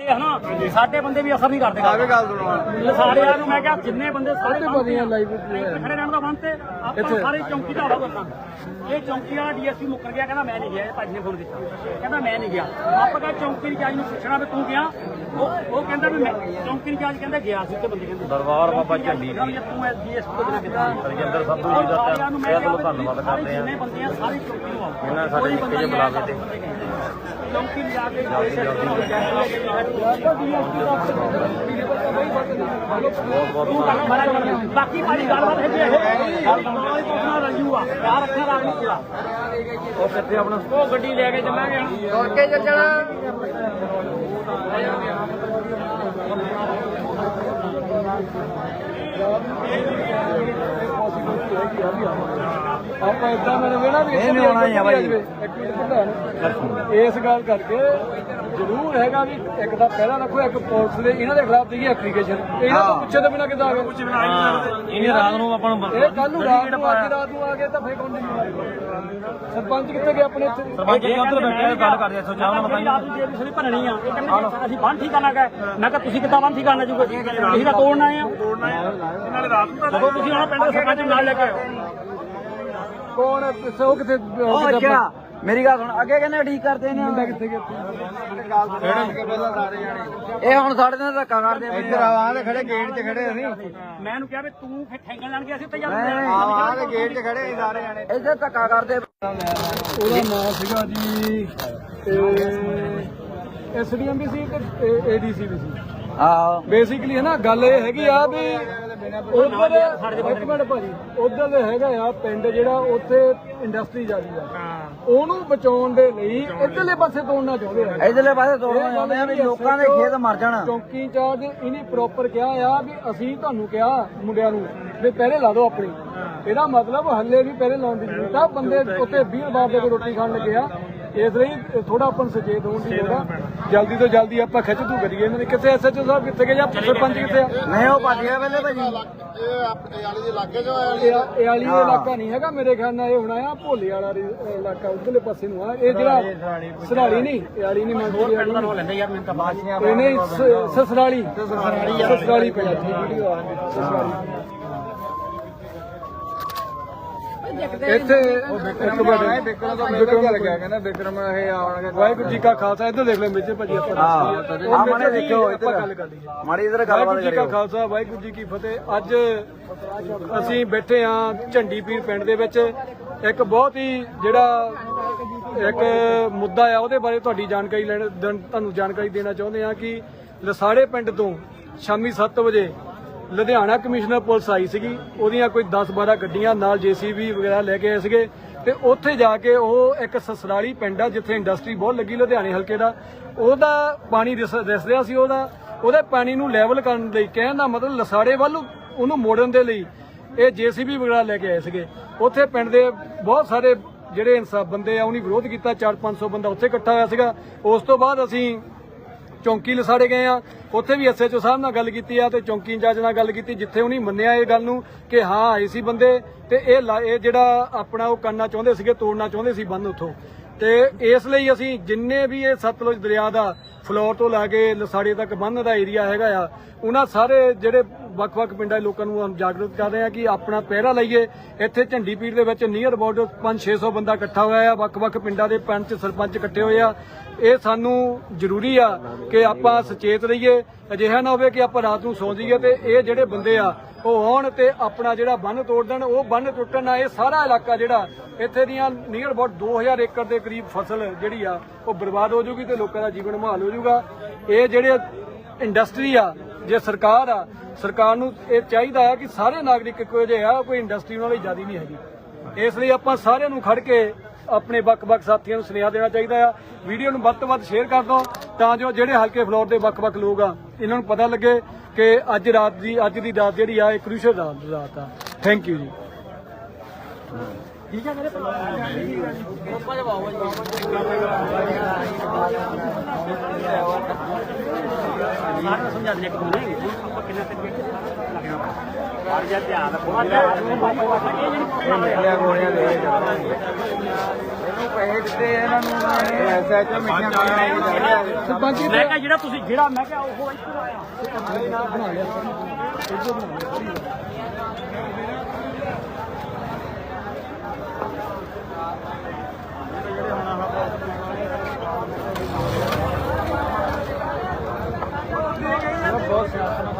ਇਹ ਹਨਾ ਸਾਡੇ ਬੰਦੇ ਵੀ ਅਸਰ ਨਹੀਂ ਕਰਦੇ ਆਵੇ ਗੱਲ ਸੁਣੋ ਲਸਾੜਿਆਂ ਨੂੰ ਮੈਂ ਕਿਹਾ ਜਿੰਨੇ ਬੰਦੇ ਸਾਰੇ ਬੰਦੇ ਲਾਈਵ ਖੜੇ ਰਹਿਣ ਦਾ ਬੰਦ ਤੇ ਆਪਾਂ ਸਾਰੇ ਚੌਂਕੀ ਦਾ ਹਵਾ ਕਰਨਾ ਇਹ ਚੌਂਕੀ ਵਾਲਾ ਡੀਐਸਪੀ ਮੁੱਕਰ ਗਿਆ ਕਹਿੰਦਾ ਮੈਂ ਨਹੀਂ ਗਿਆ ਇਹ ਭਾਜੀ ਨੇ ਫੋਨ ਕੀਤਾ। ਕਹਿੰਦਾ ਮੈਂ ਨਹੀਂ ਗਿਆ। ਆਪਾਂ ਕਹਾਂ ਚੌਂਕੀ ਇੰਚਾਰਜ ਨੂੰ ਪੁੱਛਣਾ ਵੀ ਤੂੰ ਗਿਆ? ਉਹ ਉਹ ਕਹਿੰਦਾ ਵੀ ਮੈਂ ਚੌਂਕੀ ਇੰਚਾਰਜ ਕਹਿੰਦਾ ਗਿਆ ਸੀ ਤੇ ਬੰਦੇ ਕਹਿੰਦੇ। ਦਰਬਾਰ ਬਾਬਾ ਝੰਡੀ ਜੀ। ਤੂੰ ਐਸ ਡੀਐਸਪੀ ਤੋਂ ਬਿਨਾਂ ਕਿੱਦਾਂ? ਰਜਿੰਦਰ ਸੰਧੂ ਜੀ ਦਾ ਤਹਿ ਦਿਲੋਂ ਧੰਨਵਾਦ ਕਰਦੇ ਹਾਂ। ਜਿੰਨੇ ਬੰਦੇ ਆ ਸਾਰੇ ਚੌਂਕੀ ਨੂੰ ਆਓ। ਇਹਨਾਂ ਸਾਡੇ ਨਿੱਕੇ ਜਿਹੇ ਬੁਲਾਵੇ ਤੇ। ਚੌਂਕੀ ਜਾ ਕੇ ਬਾਕੀ ਭਾਈ ਗੱਲਬਾਤ ਹੈ ਜੀ ਇਹ ਗੱਲਬਾਤ ਪੁੱਛਣਾ ਰੰਜੂ ਆ ਯਾਰ ਰਾਤ ਨੂੰ ਪੂਰਾ ਉਹ ਕਿੱਥੇ ਆਪਣਾ? ਉਹ ਗੱਡੀ ਲੈ ਕੇ ਚੱਲਾਂਗੇ ਤੁਰ ਕੇ ਚੱਲਣਾ ਆਪਾਂ ਇਦਾਂ ਮੈਨੂੰ ਵੇਣਾ ਵੀ ਇਹ ਨੀ ਆਉਣਾ ਹੀ ਆ ਬਾਈ। ਇੱਕ ਮਿੰਟ ਪ੍ਰਧਾਨ ਇਸ ਗੱਲ ਕਰਕੇ ਜ਼ਰੂਰ ਹੈਗਾ ਵੀ ਇੱਕ ਦਾ ਪਹਿਰਾ ਰੱਖੋ ਇੱਕ ਪੁਲਿਸ ਦੇ ਇਹਨਾਂ ਦੇ ਖਿਲਾਫ ਦੇਈਏ ਐਪਲੀਕੇਸ਼ਨ ਇਹਨਾਂ ਤੋਂ ਪੁੱਛੇ ਤੋਂ ਬਿਨਾਂ ਕਿੱਦਾਂ ਆ ਗਏ ਇਹਨੇ ਰਾਤ ਨੂੰ ਆਪਾਂ ਨੂੰ ਇਹ ਕੱਲ ਨੂੰ ਰਾਤ ਨੂੰ ਅੱਜ ਰਾਤ ਨੂੰ ਆ ਗਏ ਤਾਂ ਫੇਰ ਕੌਣ ਜ਼ਿੰਮੇਵਾਰ ਸਰਪੰਚ ਕਿੱਥੇ ਗਏ ਆਪਣੇ ਇੱਥੇ? ਸਰਪੰਚ ਜੀ ਉੱਧਰ ਬੈਠੇ ਆ, ਗੱਲ ਕਰਦੇ ਆ ਸੋ ਚਾਹ ਮੈਂ ਰਾਤ ਨੂੰ ਜੇਬ ਸਰੀ ਭਰਣੀ ਆ। ਇਹ ਕਹਿੰਦੇ ਅਸੀਂ ਬੰਦ ਠੀਕ ਕਰਨਾ ਗਏ ਮੈਂ ਕਿਹਾ ਤੁਸੀਂ ਕਿੱਦਾਂ ਬੰਦ ਠੀਕ ਕਰਨਾ ਜੂਗੇ ਤੁਸੀਂ ਤਾਂ ਤੋੜਨਾ ਆਏ ਆ। ਤੋੜਨਾ ਆ। ਨਾਲੇ ਰਾਤ ਨੂੰ ਜਦੋਂ ਤੁਸੀਂ ਆਣਾ ਪਿੰਡ ਦੇ ਸਰਪੰਚ ਨੂੰ ਨਾਲ ਲੈ ਕੇ ਆਓ ਕੌਣ ਹੈ? ਪਿੱਛੇ ਉਹ ਕਿੱਥੇ ਉਹ ਅੱਛਾ ਮੇਰੀ ਗੱਲ ਸੁਣ ਅੱਗੇ ਕਹਿੰਦੇ ਠੀਕ ਕਰਦੇ ਨੇ। ਮੁੰਡਾ ਕਿੱਥੇ ਗਿਆ ਇਹ ਹੁਣ ਸਾਡੇ ਨਾਲ ਧੱਕਾ ਕਰਦੇ ਆ। ਇੱਧਰ ਆਵਾਂ ਤੇ ਖੜੇ ਗੇਟ 'ਚ ਖੜੇ ਅਸੀਂ। ਮੈਂ ਇਹਨੂੰ ਕਿਹਾ ਵੀ ਤੂੰ ਫਿਰ ਠੈਂਗਣ ਲੈਣ ਗਿਆ ਸੀ ਉੱਤੇ ਜਾ ਆਵਾਂ ਤੇ ਗੇਟ 'ਚ ਖੜੇ ਅਸੀਂ ਸਾਰੇ ਜਾਣੇ। ਇੱਧਰ ਧੱਕਾ ਕਰਦੇ। ਉਹਦਾ ਨਾਮ ਸੀਗਾ ਜੀ ਐਸਡੀਐਮ ਵੀ ਸੀ ਤੇ ਏਡੀਸੀ ਵੀ ਸੀ? ਆਹੋ। ਬੇਸਿਕਲੀ ਹੈ ਨਾ ਗੱਲ ਇਹ ਹੈਗੀ ਆ ਵੀ ਉਧਰ ਇੱਕ ਮਿੰਟ ਭਾਜੀ ਉਧਰ ਦੇ ਹੈਗਾ ਆ ਪਿੰਡ ਜਿਹੜਾ ਉੱਥੇ ਇੰਡਸਟਰੀ ਜਾਂਦੀ ਆ। ਉਹਨੂੰ ਬਚਾਉਣ ਦੇ ਲਈ ਇਧਰਲੇ ਪਾਸੇ ਤੋੜਨਾ ਚਾਹੁੰਦੇ ਆ। ਇਧਰਲੇ ਪਾਸੇ ਤੋੜਨਾ ਚਾਹੁੰਦੇ ਆ ਵੀ ਲੋਕਾਂ ਦੇ ਖੇਤ ਮਰ ਜਾਣ। ਚੌਂਕੀ ਇੰਚਾਰਜ ਇਹਨੇ ਪ੍ਰੋਪਰ ਕਿਹਾ ਆ ਵੀ ਅਸੀਂ ਤੁਹਾਨੂੰ ਕਿਹਾ ਮੁੰਡਿਆਂ ਨੂੰ ਵੀ ਪਹਿਰੇ ਲਾ ਦਿਓ ਆਪਣੀ। ਇਹਦਾ ਮਤਲਬ ਹੱਲੇ ਵੀ ਪਹਿਰੇ ਲਾਉਣ ਦੀ ਜ਼ਰੂਰਤ ਆ। ਬੰਦੇ ਉੱਥੇ 20 ਬਾਰ ਦੇ ਕੋਲ ਰੋਟੀ ਖਾਣ ਲੱਗੇ ਆ। ਇਸ ਲਈ ਥੋੜਾ ਆਪਾਂ ਨੂੰ ਸੁਚੇਤ ਹੋਣ ਦੀ ਲੋੜ ਆ। ਜਲਦੀ ਤੋਂ ਜਲਦੀ ਆਪਾਂ ਖਿੱਚ ਤੂ ਕਰੀਏ। ਇਹਨਾਂ ਦੇ ਕਿੱਥੇ ਐਸਐਚਓ ਸਾਹਿਬ ਕਿੱਥੇ ਗਏ ਜਾਂ ਸਰਪੰਚ ਕਿੱਥੇ ਆ? ਨਹੀਂ ਉਹ ਭੱਜ ਗਿਆ ਪਹਿਲੇ ਭਾਜੀ। ਇਹ ਇਹ ਵਾਲੀ ਇਲਾਕਾ ਨਹੀਂ ਹੈਗਾ ਮੇਰੇ ਖਿਆਲ ਨਾਲ ਇਹ ਹੋਣਾ ਆ ਭੋਲੇ ਵਾਲਾ ਇਲਾਕਾ ਉਧਰਲੇ ਪਾਸੇ ਨੂੰ ਆ। ਇਹ ਜਿਹੜਾ ਸਰਾਲੀ ਨਹੀਂ ਇਹ ਵਾਲੀ ਨਹੀਂ ਮੈਂ ਇਹ ਵਾਲੀ। ਨਹੀਂ। ਲੈਂਦੇ ਯਾਰ ਮੈਨੂੰ ਤਾਂ ਬਾਅਦ ਚ ਇਹ ਨਹੀਂ ਸ- ਸਸਰਾਲੀ। ਸਸਰਾਲੀ। ਪਿਆ ਜੀ ਵੀਡੀਓ ਆ ਸਸਰਾਲੀ ਇੱਥੇ ਇੱਕ ਮਿੰਟ ਬਿਕਰਮ ਦਾ ਮੇਰਾ ਗੱਲ ਗਿਆ ਕਹਿੰਦਾ? ਬਿਕਰਮ ਇਹ ਆਉਣਗੇ ਵਾਹਿਗੁਰੂ ਜੀ ਕਾ ਖਾਲਸਾ ਇੱਧਰ ਦੇਖ ਲੈ ਮੇਜਰ ਭਾਜੀ ਆਪਾਂ ਹਾਂ ਆ। ਮਾੜੇ ਦੇਖੋ ਆਪਾਂ ਇੱਧਰ ਗੱਲ ਕਰ ਲਈਏ। ਮਾੜੀ ਇੱਧਰ ਗੱਲਬਾਤ ਵਾਹਿਗੁਰੂ ਜੀ ਕਾ ਕਰਿਓ। ਖਾਲਸਾ ਵਾਹਿਗੁਰੂ ਜੀ ਕੀ ਫਤਿਹ। ਅੱਜ ਅਸੀਂ ਬੈਠੇ ਆ ਝੰਡੀ ਪੀਰ ਪਿੰਡ ਦੇ ਵਿੱਚ। ਇੱਕ ਬਹੁਤ ਹੀ ਜਿਹੜਾ ਇੱਕ ਮੁੱਦਾ ਆ ਉਹਦੇ ਬਾਰੇ ਤੁਹਾਡੀ ਜਾਣਕਾਰੀ ਲੈਣ ਤੁਹਾਨੂੰ ਜਾਣਕਾਰੀ ਦੇਣਾ ਚਾਹੁੰਦੇ ਆ ਕਿ ਲਸਾੜੇ ਪਿੰਡ ਤੋਂ ਸ਼ਾਮੀ 7 ਵਜੇ ਲੁਧਿਆਣਾ ਕਮਿਸ਼ਨਰ ਪੁਲਿਸ ਆਈ ਸੀਗੀ, ਉਹਦੀਆਂ ਕੋਈ 10-12 ਗੱਡੀਆਂ ਨਾਲ ਜੀਸੀਬੀ ਵਗੈਰਾ ਲੈ ਕੇ ਆਏ ਸੀਗੇ ਤੇ ਉੱਥੇ ਜਾ ਕੇ ਉਹ ਇੱਕ ਸਸਰਾਲੀ ਪਿੰਡ ਆ ਜਿੱਥੇ ਇੰਡਸਟਰੀ ਬਹੁਤ ਲੱਗੀ ਲੁਧਿਆਣੇ ਹਲਕੇ ਦਾ, ਉਹਦਾ ਪਾਣੀ ਦਿਸ ਦਿਸ ਰਿਹਾ ਸੀ ਉਹਦਾ, ਉਹਦੇ ਪਾਣੀ ਨੂੰ ਲੈਵਲ ਕਰਨ ਲਈ ਕਹਿਣ ਦਾ ਮਤਲਬ ਲਸਾੜੇ ਵੱਲ ਉਹਨੂੰ ਮੋੜਨ ਦੇ ਲਈ ਇਹ ਜੀਸੀਬੀ ਵਗੈਰਾ ਲੈ ਕੇ ਆਏ ਸੀਗੇ। ਉੱਥੇ ਪਿੰਡ ਦੇ ਬਹੁਤ ਸਾਰੇ ਜਿਹੜੇ ਇਨਸਾਫ ਬੰਦੇ ਆ, ਉਹਨੇ ਵਿਰੋਧ ਕੀਤਾ 4-500 ਬੰਦਾ ਉੱਥੇ ਇਕੱਠਾ ਹੋਇਆ ਸੀਗਾ। ਉਸ ਤੋਂ ਬਾਅਦ ਅਸੀਂ ਚੌਂਕੀ ਲਸਾੜੇ ਗਏ ਆ। ਉੱਥੇ ਵੀ ਐਸਐਚਓ ਸਾਹਿਬ ਨਾਲ ਗੱਲ ਕੀਤੀ ਆ ਤੇ ਚੌਂਕੀ ਇੰਚਾਰਜ ਨਾਲ ਗੱਲ ਕੀਤੀ, ਜਿੱਥੇ ਉਹਨੇ ਮੰਨਿਆ ਇਹ ਗੱਲ ਨੂੰ ਕਿ ਹਾਂ, ਆਏ ਸੀ ਬੰਦੇ ਤੇ ਇਹ ਲਾ- ਇਹ ਜਿਹੜਾ ਆਪਣਾ ਉਹ ਕਰਨਾ ਚਾਹੁੰਦੇ ਸੀਗੇ, ਤੋੜਨਾ ਚਾਹੁੰਦੇ ਸੀ ਬੰਦ ਉੱਥੋਂ। ਤੇ ਇਸ ਲਈ ਅਸੀਂ ਜਿੰਨੇ ਵੀ ਇਹ ਸਤਲੁਜ ਦਰਿਆ ਦਾ ਫਲੋਰ ਤੋਂ ਲਾ ਕੇ ਲਸਾੜੇ ਤੱਕ ਬੰਨ ਦਾ ਏਰੀਆ ਹੈਗਾ ਆ, ਉਹਨਾਂ ਸਾਰੇ ਜਿਹੜੇ ਵੱਖ-ਵੱਖ ਪਿੰਡਾਂ ਦੇ ਲੋਕਾਂ ਨੂੰ ਜਾਗਰੂਕ ਕਰ ਰਹੇ ਆ ਕਿ ਆਪਣਾ ਪਹਿਰਾ ਲਈਏ। ਇੱਥੇ ਝੰਡੀ ਪੀੜ ਦੇ ਵਿੱਚ ਨੀਅਰ ਅਬਾਊਟ 5-600 ਬੰਦਾ ਇਕੱਠਾ ਹੋਇਆ ਆ। ਵੱਖ-ਵੱਖ ਪਿੰਡਾਂ ਦੇ ਪੰਚ ਸਰਪੰਚ ਇਕੱਠੇ ਹੋਏ ਆ। ਇਹ ਸਾਨੂੰ ਜ਼ਰੂਰੀ ਆ ਕਿ ਆਪਾਂ ਸੁਚੇਤ ਰਹੀਏ। ਅਜਿਹਾ ਨਾ ਹੋਵੇ ਕਿ ਆਪਾਂ ਰਾਤ ਨੂੰ ਸੌਂ ਜਾਈਏ ਤੇ ਇਹ ਜਿਹੜੇ ਬੰਦੇ ਆ, ਉਹ ਆਉਣ ਤੇ ਆਪਣਾ ਜਿਹੜਾ ਬੰਨ ਤੋੜ ਦੇਣ, ਉਹ ਬੰਨ ਟੁੱਟਣ ਨਾਲ ਇਹ ਸਾਰਾ ਇਲਾਕਾ ਜਿਹੜਾ ਇੱਥੇ ਦੀਆਂ ਨੀਅਰ ਅਬਾਊਟ 2000 ਏਕੜ ਦੇ ਕਰੀਬ ਫਸਲ ਜਿਹੜੀ ਆ, ਉਹ ਬਰਬਾਦ ਹੋ ਜਾਊਗੀ ਤੇ ਲੋਕਾਂ ਦਾ ਜੀਵਨ ਮੁਹਾਲ ਹੋ ਜਾਊਗਾ। ਇਹ ਜਿਹੜੇ ਇੰਡਸਟਰੀ ਆ ਜੇ ਸਰਕਾਰ ਆ, ਸਰਕਾਰ ਨੂੰ ਇਹ ਚਾਹੀਦਾ ਹੈ ਕਿ ਸਾਰੇ ਨਾਗਰਿਕ ਇੱਕੋ ਜਿਹੇ ਆ, ਕੋਈ ਇੰਡਸਟਰੀ ਉਹਨਾਂ ਜ਼ਿਆਦਾ ਨਹੀਂ ਹੈਗੀ। ਇਸ ਲਈ ਆਪਾਂ ਸਾਰਿਆਂ ਨੂੰ ਖੜ ਕੇ ਆਪਣੇ ਵੱਖ-ਵੱਖ ਸਾਥੀਆਂ ਨੂੰ ਸੁਨੇਹਾ ਦੇਣਾ ਚਾਹੀਦਾ ਆ। ਵੀਡੀਓ ਨੂੰ ਵੱਧ ਤੋਂ ਵੱਧ ਸ਼ੇਅਰ ਕਰ ਦਿਓ, ਤਾਂ ਜੋ ਜਿਹੜੇ ਹਲਕੇ ਫਲੋਰ ਦੇ ਵੱਖ-ਵੱਖ ਲੋਕ ਆ, ਇਹਨਾਂ ਨੂੰ ਪਤਾ ਲੱਗੇ ਕਿ ਅੱਜ ਰਾਤ ਦੀ, ਅੱਜ ਦੀ ਰਾਤ ਜਿਹੜੀ ਆ, ਇਹ ਕ੍ਰੂਸ਼ਲ ਰਾਤ ਆ। ਥੈਂਕ ਯੂ ਜੀ। ਸਾਰੇ ਨੂੰ ਸਮਝਾ ਦਿੰਦੇ ਕਿ ਨਹੀਂ ਆਪਾਂ ਕਿੰਨਾ ਤੱਕ ਲੱਗਣਾ ਪਰ ਜੇ ਧਿਆਨ ਰੱਖੋ ਇਹ ਜਿਹੜੀ ਗੋਲੀਆਂ ਦੇ ਸਾਨੂੰ ਪੈਸੇ ਦਿੱਤੇ ਇਹਨਾਂ ਨੂੰ ਐਸਾ ਚ ਮਿੱਠੀਆਂ ਖਾਣੀਆਂ ਸਰਪੰਚ ਮੈਂ ਕਿਹਾ ਜਿਹੜਾ ਤੁਸੀਂ ਜਿਹੜਾ ਮੈਂ ਕਿਹਾ ਉਹ ਇੱਧਰ ਆਇਆ। ਬਣਾ ਲਿਆ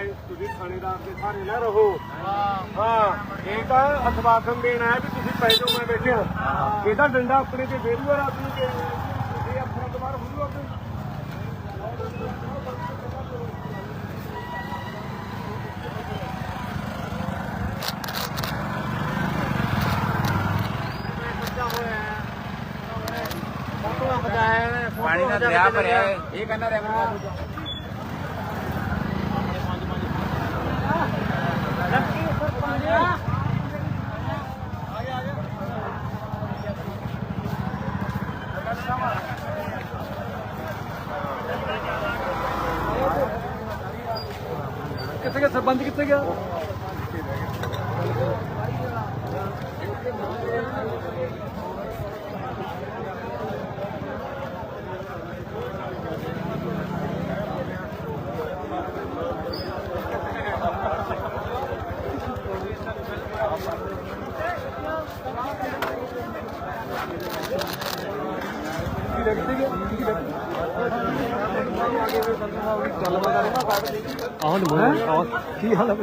ਇਹ ਤੁਸੀਂ ਥਾਣੇਦਾਰ ਦੇ ਸਾਰੇ ਨਾ ਰਹੋ। ਹਾਂ ਇਹ ਤਾਂ ਅਸਵਾਸਨ ਦੇਣਾ ਹੈ ਵੀ ਤੁਸੀਂ ਪੈ ਜਾਓ ਮੈਂ ਬੈਠਿਆ। ਇਹਦਾ ਡੰਡਾ ਆਪਣੇ ਤੇ ਫੇਰੂਗਾ ਰਾਤ ਨੂੰ ਕਿ ਇਹ ਆਪਣਾ ਦੁਬਾਰਾ ਹੁਰੂ ਆਪਣੇ ਪਾਣੀ ਦਾ ਦਰਿਆ ਭਰਿਆ ਹੈ। ਇਹ ਕਹਿੰਦਾ ਰਿਹਾ ਕਿੱਥੇ ਗਿਆ ਸਰਪੰਚ ਕਿੱਥੇ ਗਿਆ? ਆਹ ਕੀ ਹਾਲ ਹੈ